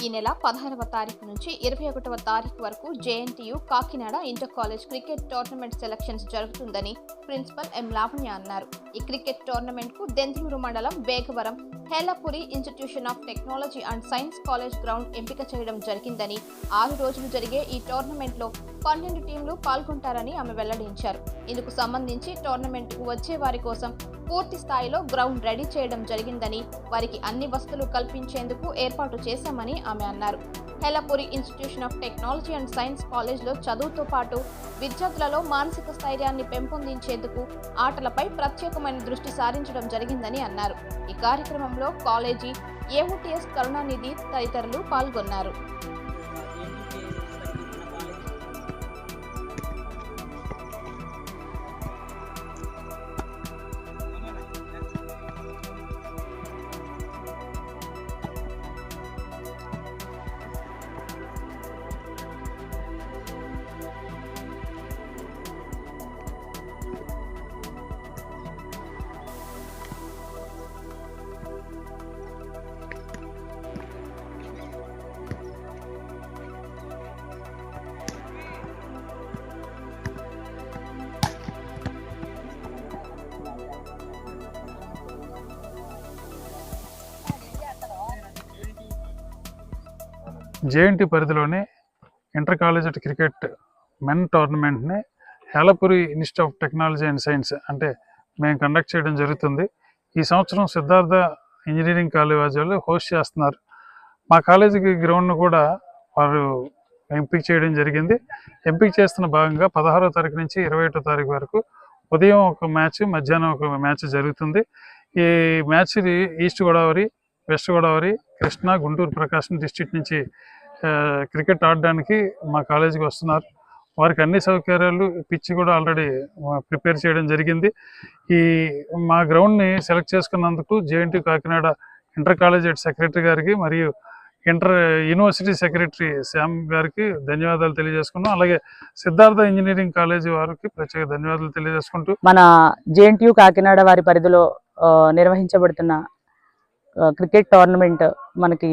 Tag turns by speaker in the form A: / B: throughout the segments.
A: ఈ నెల పదహారవ తారీఖు నుంచి ఇరవై ఒకటవ తారీఖు వరకు JNTU Kakinada inter college cricket tournament selections జరుగుతుందని ప్రిన్సిపల్ ఎం లావణ్య అన్నారు. ఈ క్రికెట్ టోర్నమెంట్కు మండలం Begavaram Helapuri institution of technology and science college ground ఎంపిక చేయడం జరిగిందని ఆరు రోజులు జరిగే ఈ టోర్నమెంట్లో పన్నెండు టీంలు పాల్గొంటారని ఆమె వెల్లడించారు. ఇందుకు సంబంధించి టోర్నమెంట్కు వచ్చే వారి కోసం పూర్తి స్థాయిలో గ్రౌండ్ రెడీ చేయడం జరిగిందని వారికి అన్ని వసతులు కల్పించేందుకు ఏర్పాటు చేశామని ఆమె అన్నారు. Helapuri institution of technology and science కాలేజ్లో చదువుతో పాటు విద్యార్థులలో మానసిక స్థైర్యాన్ని పెంపొందించేందుకు ఆటలపై ప్రత్యేకమైన దృష్టి సారించడం జరిగిందని అన్నారు. ఈ కార్యక్రమంలో కాలేజీ ఏఓటీఎస్ కరుణానిధి తదితరులు పాల్గొన్నారు.
B: జేఎన్టీ పరిధిలోని inter college cricket men టోర్నమెంట్ని Helapuri institute of technology and science అంటే మేము కండక్ట్ చేయడం జరుగుతుంది. ఈ సంవత్సరం సిద్ధార్థ ఇంజనీరింగ్ కాలేజ్ వాళ్ళు హోస్ట్ చేస్తున్నారు. మా కాలేజీకి గ్రౌండ్ను కూడా వారు ఎంపిక చేయడం జరిగింది. ఎంపిక చేస్తున్న భాగంగా పదహారో తారీఖు నుంచి ఇరవై ఒకటో తారీఖు వరకు ఉదయం ఒక మ్యాచ్ మధ్యాహ్నం ఒక మ్యాచ్ జరుగుతుంది. ఈ match east Godavari west Godavari Krishna Guntur Prakasam district నుంచి క్రికెట్ ఆడడానికి మా కాలేజీకి వస్తున్నారు. వారికి అన్ని సౌకర్యాలు పిచ్ కూడా ఆల్రెడీ ప్రిపేర్ చేయడం జరిగింది. ఈ మా గ్రౌండ్ని సెలెక్ట్ చేసుకున్నందుకు JNT Kakinada inter college secretary గారికి మరియు ఇంటర్ యూనివర్సిటీ సెక్రటరీ శ్యామ్ గారికి ధన్యవాదాలు తెలియజేసుకున్నాం. అలాగే సిద్ధార్థ ఇంజనీరింగ్ కాలేజీ వారికి ప్రత్యేక ధన్యవాదాలు తెలియజేసుకుంటూ
C: మన జేఎన్టీయు కాకినాడ వారి పరిధిలో నిర్వహించబడుతున్న క్రికెట్ టోర్నమెంట్ మనకి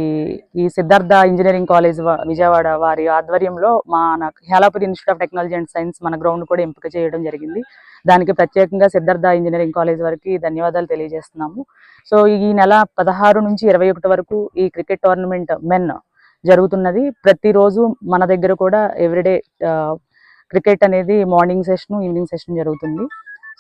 C: ఈ సిద్ధార్థ ఇంజనీరింగ్ కాలేజ్ విజయవాడ వారి ఆధ్వర్యంలో మన Helapuri institute of technology and science మన గ్రౌండ్ కూడా ఎంపిక చేయడం జరిగింది. దానికి ప్రత్యేకంగా సిద్ధార్థ ఇంజనీరింగ్ కాలేజ్ వారికి ధన్యవాదాలు తెలియజేస్తున్నాము. సో ఈ నెల పదహారు నుంచి ఇరవై ఒకటి వరకు ఈ క్రికెట్ టోర్నమెంట్ మెన్ జరుగుతున్నది. ప్రతిరోజు మన దగ్గర కూడా ఎవ్రీడే క్రికెట్ అనేది మార్నింగ్ సెషన్ ఈవినింగ్ సెషన్ జరుగుతుంది.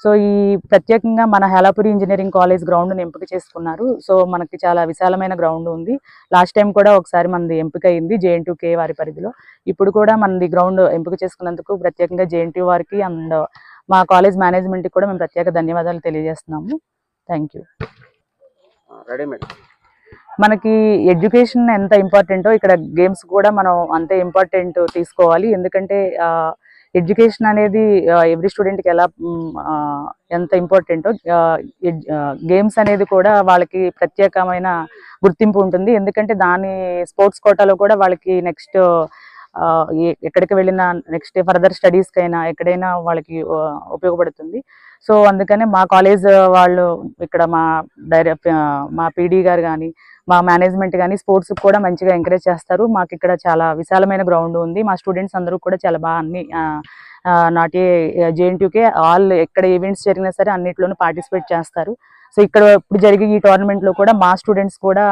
C: సో ఈ ప్రత్యేకంగా మన హేలాపురి ఇంజనీరింగ్ కాలేజ్ గ్రౌండ్ని ఎంపిక చేసుకున్నారు. సో మనకి చాలా విశాలమైన గ్రౌండ్ ఉంది. లాస్ట్ టైం కూడా ఒకసారి మనది ఎంపిక అయింది జేఎన్టీ కే వారి పరిధిలో. ఇప్పుడు కూడా మనది గ్రౌండ్ ఎంపిక చేసుకున్నందుకు ప్రత్యేకంగా జేఎన్టీ వారికి అండ్ మా కాలేజ్ మేనేజ్మెంట్కి కూడా మేము ప్రత్యేక ధన్యవాదాలు తెలియజేస్తున్నాము. థ్యాంక్ యూ మనకి ఎడ్యుకేషన్ ఎంత ఇంపార్టెంటో ఇక్కడ గేమ్స్ కూడా మనం అంతే ఇంపార్టెంట్ తీసుకోవాలి. ఎందుకంటే ఎడ్యుకేషన్ అనేది ఎవ్రీ స్టూడెంట్కి ఎలా ఎంత ఇంపార్టెంటో గేమ్స్ అనేది కూడా వాళ్ళకి ప్రత్యేకమైన గుర్తింపు ఉంటుంది. ఎందుకంటే దాని స్పోర్ట్స్ కోటాలో కూడా వాళ్ళకి నెక్స్ట్ ఎక్కడికి వెళ్ళినా నెక్స్ట్ ఫర్దర్ స్టడీస్కైనా ఎక్కడైనా వాళ్ళకి ఉపయోగపడుతుంది. సో అందుకనే మా కాలేజ్ వాళ్ళు ఇక్కడ మా డైరెక్ట్ మా పీడీ గారు కానీ మా మేనేజ్మెంట్ కానీ స్పోర్ట్స్ కూడా మంచిగా ఎంకరేజ్ చేస్తారు. మాకు ఇక్కడ చాలా విశాలమైన గ్రౌండ్ ఉంది. మా స్టూడెంట్స్ అందరూ కూడా చాలా బాగా అన్ని నాటి జేఎన్టీయూకే ఆల్ ఎక్కడ ఈవెంట్స్ జరిగినా సరే అన్నిట్లోనూ పార్టిసిపేట్ చేస్తారు. సో ఇక్కడ ఇప్పుడు జరిగే ఈ టోర్నమెంట్లో కూడా మా స్టూడెంట్స్ కూడా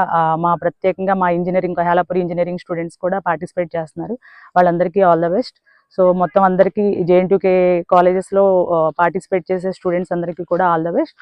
C: మా ప్రత్యేకంగా మా ఇంజనీరింగ్ హేలాపురి ఇంజనీరింగ్ స్టూడెంట్స్ కూడా పార్టిసిపేట్ చేస్తున్నారు. వాళ్ళందరికీ ఆల్ ద బెస్ట్ సో మొత్తం అందరికీ జేఎన్టీయూకే కాలేజెస్లో పార్టిసిపేట్ చేసే స్టూడెంట్స్ అందరికీ కూడా ఆల్ ద బెస్ట్